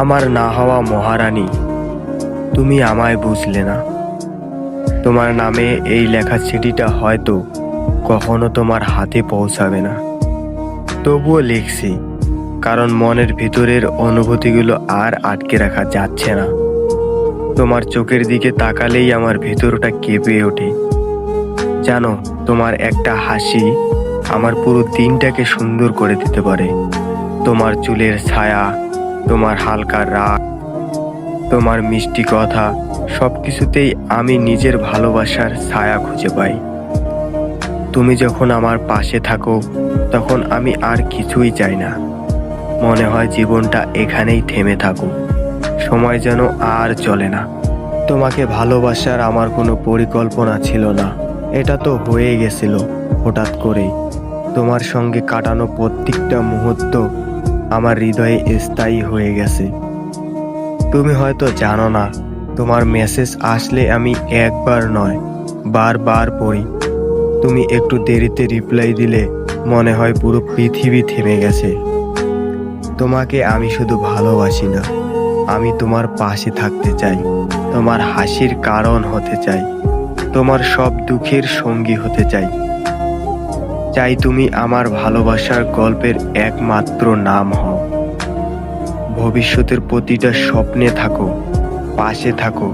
আমার না হওয়া মহারানী, তুমি আমায় বুঝলে না। তোমার নামে এই লেখা চিঠিটা হয়তো কখনো তোমার হাতে পৌঁছাবে না। তবুও লিখছি, কারণ মনের ভিতরের অনুভূতিগুলো আর আটকে রাখা যাচ্ছে না। তোমার চোখের দিকে তাকালেই আমার ভিতরটা কেঁপে ওঠে। জানো, তোমার একটা হাসি আমার পুরো দিনটাকে সুন্দর করে দিতে পারে। তোমার চুলের ছায়া তোমার হালকা রাগ, তোমার মিষ্টি কথা সব কিছুতেই আমি নিজের ভালোবাসার ছায়া খুঁজে পাই। তুমি যখন আমার পাশে থাকো, তখন আমি আর কিছুই চাই না। মনে হয় জীবনটা এখানেই থেমে থাকুক। সময় যেন আর চলে না। তোমাকে ভালোবাসার আমার কোনো পরিকল্পনা ছিল না। এটা তো হয়ে গেছিল, হঠাৎ করেই। তোমার সঙ্গে কাটানো প্রত্যেকটা মুহূর্ত আমার হৃদয়ে স্থায়ী হয়ে গেছে। তুমি হয়তো জানো না, তোমার মেসেজ আসলে আমি একবার নয়, বারবার পড়ি। তুমি একটু দেরিতে রিপ্লাই দিলে মনে হয় পুরো পৃথিবী থেমে গেছে। তোমাকে আমি শুধু ভালোবাসি না, আমি তোমার পাশে থাকতে চাই, তোমার হাসির কারণ হতে চাই, তোমার সব দুঃখের সঙ্গী হতে চাই। চাই তুমি আমার ভালোবাসার গল্পের একমাত্র নাম হও। ভবিষ্যতের প্রতিটা স্বপ্নে থাকো, পাশে থাকো,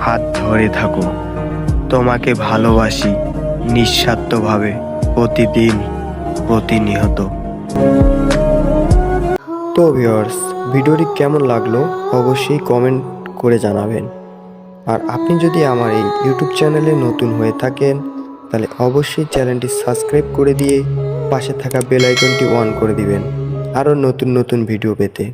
হাত ধরে থাকো। তোমাকে ভালোবাসি নিঃস্বার্থভাবে প্রতিদিন, প্রতিনিয়ত। তো ভিউয়ার্স ভিডিওটি কেমন লাগল অবশ্যই কমেন্ট করে জানাবেন। আর আপনি যদি আমার এই ইউটিউব চ্যানেলে নতুন হয়ে থাকেন তাহলে অবশ্যই চ্যানেলটি সাবস্ক্রাইব করে দিয়ে পাশে থাকা বেল আইকনটি অন করে দিবেন। আরও নতুন নতুন ভিডিও পেতে।